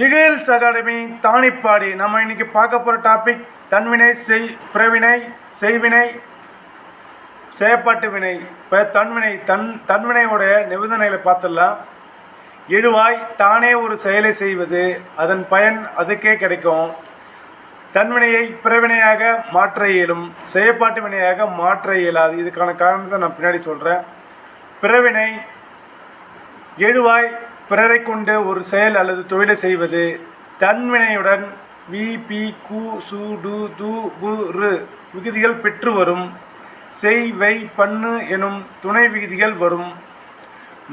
இகில்ஸ் academy Thanipadi. நம்ம இன்னைக்கு பார்க்க போகிற டாபிக் தன்வினை செய் பிரவினை செய்வினை செயற்பாட்டு வினை இப்போ தன்வினை தன் தன்வினையுடைய நிபந்தனைகளை பார்த்துடலாம். எழுவாய் தானே ஒரு செயலை செய்வது. அதன் பயன் அதுக்கே கிடைக்கும். தன்வினையை பிறவினையாக மாற்ற இயலும். செயற்பாட்டு வினையாக மாற்ற இயலாது. இதுக்கான காரணத்தை நான் பின்னாடி சொல்கிறேன் பிறவினை எழுவாய் பிறரை கொண்டு ஒரு செயல் அல்லது தொழிலை செய்வது தன்வினையுடன் வி பி கு சு டு து பு ரு விகுதிகள் பெற்று வரும். செய் வை பண்ணு எனும் துணை விகுதிகள் வரும்.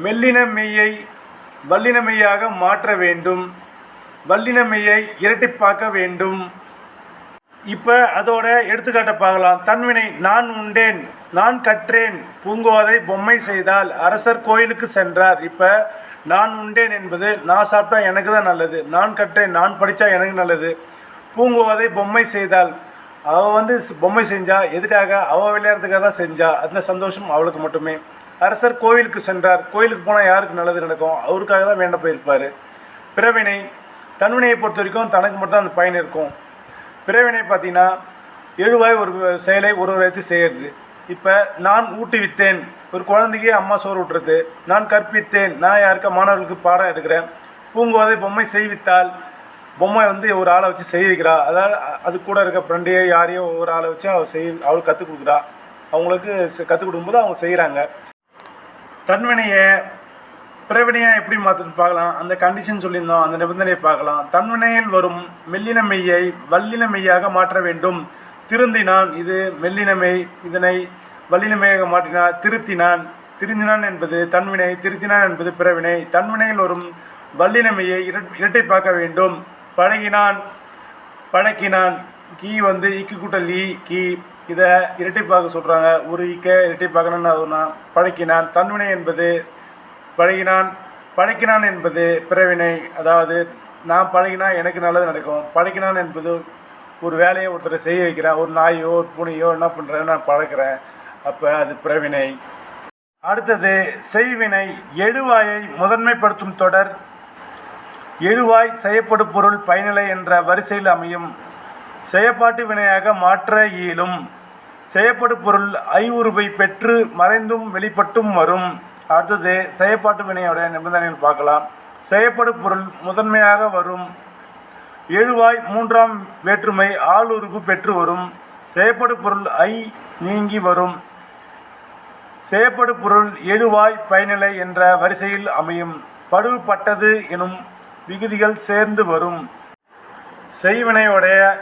மெல்லின மெய்யை வல்லின மெய்யாக மாற்ற வேண்டும். வல்லின மெய்யை இரட்டிப்பாக்க வேண்டும். இப்போ அதோட எடுத்துக்காட்டை பார்க்கலாம். தன்வினை நான் உண்டேன். நான் கற்றேன். பூங்கோதை பொம்மை செய்தால் அரசர் கோயிலுக்கு சென்றார். இப்போ நான் உண்டேன் என்பது நான் சாப்பிட்டா எனக்கு தான் நல்லது. நான் கற்றேன் நான் படித்தா எனக்கு நல்லது. பூங்கோதை பொம்மை செய்தால் அவள் வந்து பொம்மை செஞ்சா எதுக்காக? அவள் விளையாடுறதுக்காக தான் செஞ்சா. அந்த சந்தோஷம் அவளுக்கு மட்டுமே. அரசர் கோயிலுக்கு சென்றார். கோயிலுக்கு போனால் யாருக்கு நல்லது நடக்கும்? அவருக்காக தான் வேண்ட போயிருப்பார். பிறவினை தன்வினையை பொறுத்த வரைக்கும் தனக்கு மட்டும்தான் அந்த பயன் இருக்கும். பிறவினை பார்த்தீங்கன்னா எழுவாய் ஒரு செயலை ஒரு செய்கிறது இப்போ நான் ஊட்டுவித்தேன். ஒரு குழந்தைக்கு அம்மா சோறு ஊட்டுறது. நான் கற்பித்தேன். நான் யாருக்கா மாணவர்களுக்கு பாடம் எடுக்கிறேன். பூங்கோதை பொம்மை செய்வித்தால் பொம்மை வந்து ஒரு ஆளை வச்சு செய்விக்கிறாள் அதாவது அது கூட இருக்க ஃப்ரெண்டையோ யாரையோ ஒவ்வொரு ஆளை வச்சு அவள் செய் அவளுக்கு கற்றுக் கொடுக்குறா. அவங்களுக்கு கற்றுக் கொடுக்கும்போது அவங்க செய்கிறாங்க தன்வினையை பிறவினையாக எப்படி மாற்றுன்னு பார்க்கலாம். அந்த கண்டிஷன் சொல்லியிருந்தோம். அந்த நிபந்தனையை பார்க்கலாம். தன்வினையில் வரும் மெல்லின மெய்யை வல்லின மெய்யாக மாற்ற வேண்டும். திருந்தினான் இது மெல்லினமை. இதனை வல்லினமையாக மாற்றினார் மாற்றினான் திருத்தினான். திருந்தினான் என்பது தன்வினை திருத்தினான் என்பது பிறவினை. தன்வினையில் வரும் வல்லினமையை இரட்டை பார்க்க வேண்டும். பழகினான் பழக்கினான். கீ வந்து இக்கு கூட்டல் ஈ கீ. இதை இரட்டை பார்க்க சொல்கிறாங்க ஒரு இக்க இரட்டைப்பாக்கணும்னு அதுனா பழக்கினான். தன்வினை என்பது பழகினான். பழக்கினான் என்பது பிறவினை. அதாவது நான் பழகினா எனக்கு நல்லது நடக்கும். பழக்கினான் என்பது ஒரு வேலையை ஒருத்தரை செய்ய வைக்கிறேன். ஒரு நாயோ ஒரு பூனையோ என்ன பண்ணுறேன் நான் பழக்கிறேன் அப்போ அது பிறவினை அடுத்தது செய்வினை. எழுவாயை முதன்மைப்படுத்தும் தொடர். எழுவாய் செய்யப்படு பொருள் பயனிலை என்ற வரிசையில் அமையும். செயற்பாட்டு வினையாக மாற்ற இயலும். செய்யப்படு பொருள் ஐவுருவை பெற்று மறைந்தும் வெளிப்பட்டும் வரும். அடுத்தது செயப்பாட்டு வினையோட நிபந்தனைகள் பார்க்கலாம். செயற்படு பொருள் முதன்மையாக வரும். எழுவாய் மூன்றாம் வேற்றுமை ஆளுறுப்பு பெற்று வரும். செயப்படு பொருள் ஐ நீங்கி வரும். செய்யப்படு பொருள் எழுவாய் பயனிலை என்ற வரிசையில் அமையும். படுபட்டது எனும் விகுதிகள் சேர்ந்து வரும். செய்வினையுடைய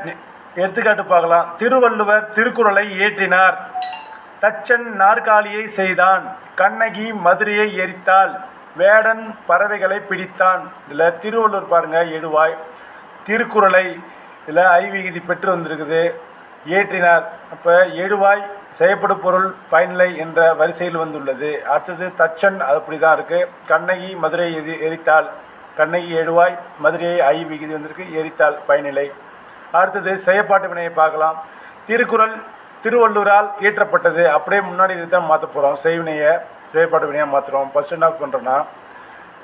எடுத்துக்காட்டு பார்க்கலாம். திருவள்ளுவர் திருக்குறளை இயற்றினார். தச்சன் நாற்காலியை செய்தான். கண்ணகி மதுரையை எரித்தாள். வேடன் பறவைகளை பிடித்தான். இதில் திருவள்ளுவர் பாருங்க எழுவாய். திருக்குறளை இதில் ஐ பெற்று வந்திருக்குது. இயற்றினார் அப்போ எழுவாய் செய்யப்படும் பொருள் பயனிலை என்ற வரிசையில் வந்துள்ளது. அடுத்தது தச்சன் அது அப்படி தான் இருக்குது கண்ணகி மதுரை எதி எரித்தாள் கண்ணகி எழுவாய் மதுரையை ஐ விகுதி வந்திருக்கு. எரித்தாள் பயனிலை அடுத்தது செயற்பாட்டு வினையை பார்க்கலாம். திருக்குறள் திருவள்ளுவரால் இயற்றப்பட்டது. அப்படியே முன்னாடி தான் மாற்ற போகிறோம் செய்வினையை செயற்பாட்டு வினையாக மாற்றுறோம் ஃபஸ்ட் என்ன பண்ணுறோன்னா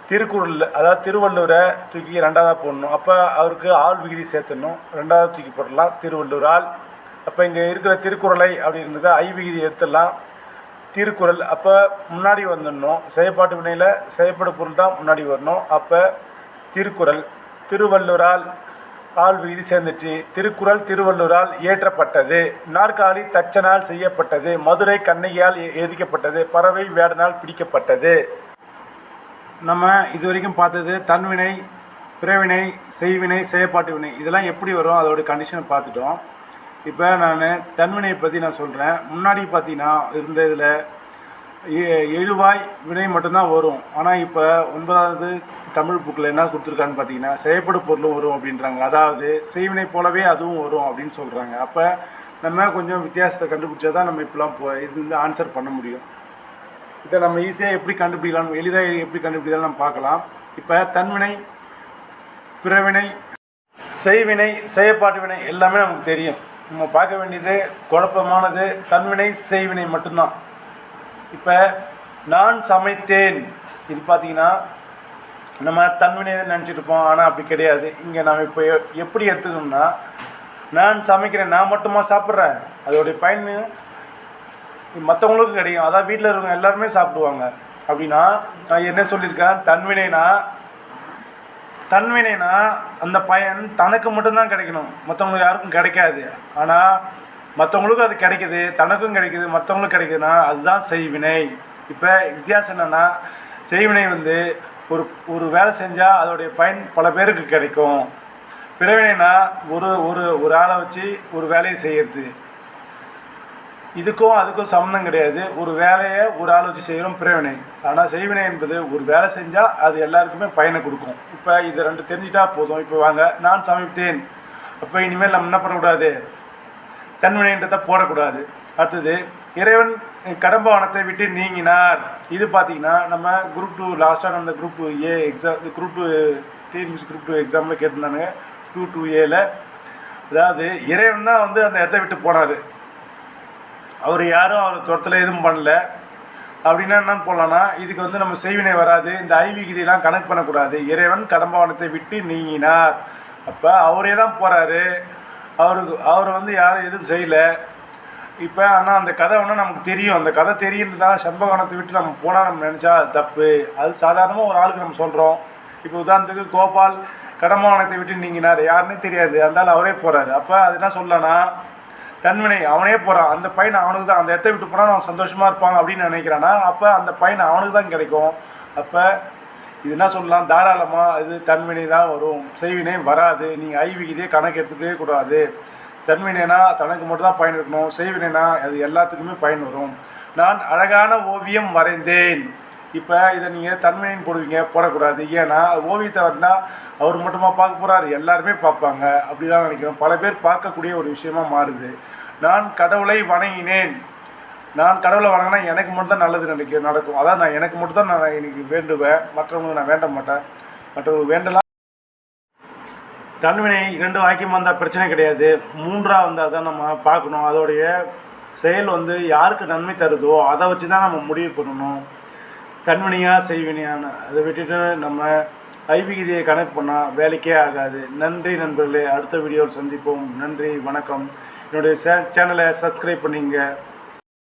திருக்குறளில் அதாவது திருவள்ளுவரை தூக்கி ரெண்டாவதாக போடணும். அப்போ அவருக்கு ஆள் விகுதி சேர்த்தணும் ரெண்டாவது தூக்கி போடலாம் திருவள்ளுவர் ஆள். அப்போ இங்கே இருக்கிற திருக்குறளை அப்படி ஐ விகுதி எடுத்துடலாம் திருக்குறள். அப்போ முன்னாடி வந்துடணும். செயற்பாட்டு வினையில் செயற்படு பொருள் தான் முன்னாடி வரணும். அப்போ திருக்குறள். திருவள்ளுவரால் ஆள் விகுதி சேர்ந்துச்சு. திருக்குறள் திருவள்ளுவரால் இயற்றப்பட்டது நாற்காலி தச்சனால் செய்யப்பட்டது. மதுரை கண்ணகியால் எ- எரிக்கப்பட்டது. பறவை வேடனால் பிடிக்கப்பட்டது. நம்ம இது வரைக்கும் பார்த்தது தன்வினை பிறவினை செய்வினை செயற்பாட்டு வினை. இதெல்லாம் எப்படி வரும்? அதோட கண்டிஷனை பார்த்துட்டோம். இப்போ நான் தன்வினையை பற்றி நான் சொல்கிறேன் முன்னாடி பார்த்தீங்கன்னா இருந்த இதில் எ- எழுவாய் வினை மட்டும்தான் வரும். ஆனால் இப்போ ஒன்பதாவது தமிழ் புக்கில் என்ன கொடுத்துருக்கான்னு பார்த்தீங்கன்னா செயற்படு பொருளும் வரும் அப்படின்றாங்க. அதாவது செய்வினை போலவே அதுவும் வரும் அப்படின்னு சொல்கிறாங்க அப்போ நம்ம கொஞ்சம் வித்தியாசத்தை கண்டுபிடிச்சா தான் நம்ம இப்பெல்லாம் போ இது வந்து ஆன்சர் பண்ண முடியும். இதை நம்ம ஈஸியாக எப்படி கண்டுபிடிக்கலாம்? எளிதாக எப்படி கண்டுபிடிக்கலாம் நம்ம பார்க்கலாம். இப்போ தன்வினை பிறவினை செய்வினை செயப்பாட்டு வினை எல்லாமே நமக்கு தெரியும். நம்ம பார்க்க வேண்டியது குழப்பமானது தன்வினை செய்வினை மட்டும்தான். இப்போ நான் சமைத்தேன். இது பார்த்தீங்கன்னா நம்ம தன்வினை நினச்சிட்டு இருப்போம். ஆனால் அப்படி கிடையாது. இங்கே நம்ம இப்போ எ- எப்படி எடுத்துக்கணும்னா நான் சமைக்கிறேன் நான் மட்டுமா சாப்பிட்றேன். அதோடைய பயன் மற்றவங்களுக்கும் கிடைக்கும். அதான் வீட்டில் இருக்கவங்க எல்லாருமே சாப்பிடுவாங்க. அப்படின்னா நான் என்ன சொல்லியிருக்கேன்? தன்வினைனா தன்வினைனா அந்த பயன் தனக்கு மட்டும்தான் கிடைக்கணும். மற்றவங்களுக்கு யாருக்கும் கிடைக்காது. ஆனால் மற்றவங்களுக்கும் அது கிடைக்குது தனக்கும் கிடைக்குது மற்றவங்களுக்கும் கிடைக்குதுன்னா அதுதான் செய்வினை. இப்போ வித்தியாசம் என்னென்னா செய்வினை வந்து ஒரு ஒரு வேலை செஞ்சால் அதோடைய பயன் பல பேருக்கு கிடைக்கும். பிறவினைனா ஒரு ஒரு ஒரு ஆளை வச்சு ஒரு வேலையை செய்கிறது இதுக்கும் அதுக்கும் சம்மந்தம் கிடையாது. ஒரு வேலையை ஒரு ஆள் வச்சு செய்கிறோம் பிறவினை ஆனால் செய்வினை என்பது ஒரு வேலை செஞ்சால் அது எல்லாருக்குமே பயனை கொடுக்கும். இப்போ இது ரெண்டு தெரிஞ்சிட்டா போதும். இப்போ வாங்க நான் சமைத்தேன் அப்போ இனிமேல் நம்ம என்ன பண்ணக்கூடாது? தன்வினைன்றதை போடக்கூடாது. அடுத்தது இறைவன் கடம்பவனத்தை விட்டு நீங்கினார். இது பார்த்தீங்கன்னா நம்ம குரூப் டூ லாஸ்ட்டாக அந்த group two A exam group two TNPSC group two எக்ஸாமில் கேட்டிருந்தானுங்க. டூ டூ ஏல அதாவது இறைவன் தான் வந்து அந்த இடத்த விட்டு போனார். அவர் யாரும் அவர் துரத்தில் எதுவும் பண்ணல. அப்படின்னா என்ன போடலான்னா இதுக்கு வந்து நம்ம செய்வினை வராது. இந்த ஐவிகிதியெல்லாம் கணக்கு பண்ணக்கூடாது. இறைவன் கடம்பவனத்தை விட்டு நீங்கினார். அப்போ அவரே தான் போகிறாரு அவருக்கு அவர் வந்து யாரும் எதுவும் செய்யலை. இப்போ ஆனால் அந்த கதை ஒன்று நமக்கு தெரியும். அந்த கதை தெரியுன்றதால செம்பகவனத்தை விட்டு நம்ம போனால் நம்ம நினச்சா அது தப்பு. அது சாதாரணமாக ஒரு ஆளுக்கு நம்ம சொல்கிறோம் இப்போ உதாரணத்துக்கு கோபால் கடம்பவனத்தை விட்டு நீங்கினார். யாருன்னே தெரியாது. அதனால அவரே போகிறாரு அப்போ அது என்ன சொல்லலாம்னா தன்வினை அவனே போகிறான் அந்த பையன் அவனுக்கு தான் அந்த இடத்த விட்டு போனால் அவன் சந்தோஷமாக இருப்பாங்க அப்படின்னு நினைக்கிறானா? அப்போ அந்த பையன் அவனுக்கு தான் கிடைக்கும். அப்போ இது என்ன சொல்லலாம்? தாராளமாக இது தன்வினை தான் வரும். செய்வினை வராது. நீங்கள் ஐவிகிதே கணக்கு எடுத்துக்கவே கூடாது. தன்வினைனா தனக்கு மட்டும் தான் பயன் இருக்கணும். செய்வினைனா அது எல்லாத்துக்குமே பயன் வரும். நான் அழகான ஓவியம் வரைந்தேன். இப்போ இதை நீங்கள் தன்மையின் போடுவீங்க போடக்கூடாது. ஏன்னா ஓவியத்தை வந்தால் அவர் மட்டுமா பார்க்க போகிறாரு எல்லாருமே பார்ப்பாங்க. அப்படி தான் நினைக்கிறோம். பல பேர் பார்க்கக்கூடிய ஒரு விஷயமா மாறுது. நான் கடவுளை வணங்கினேன். நான் கடவுளை வணங்கினா எனக்கு மட்டும் தான் நல்லது நினைக்க நடக்கும். அதான் நான் எனக்கு மட்டும் தான் நான் எனக்கு வேண்டுவேன். மற்றவங்களுக்கு நான் வேண்ட மாட்டேன். மற்றவங்களுக்கு வேண்டலாம். தன்வினை இரண்டு வாக்கியம் வந்தால் பிரச்சனை கிடையாது. மூன்றாக வந்தால் தான் நம்ம பார்க்கணும். அதோடைய செயல் வந்து யாருக்கு நன்மை தருதோ அதை வச்சு தான் நம்ம முடிவு பண்ணணும். கண்மணியாக செய்வினியான அதை விட்டுட்டு நம்ம ஐவிகிதியை கணக்கு பண்ணால் வேலைக்கே ஆகாது. நன்றி நண்பர்களே அடுத்த வீடியோவில் சந்திப்போம். நன்றி வணக்கம். என்னுடைய சே சேனலை சப்ஸ்கிரைப் பண்ணிங்க.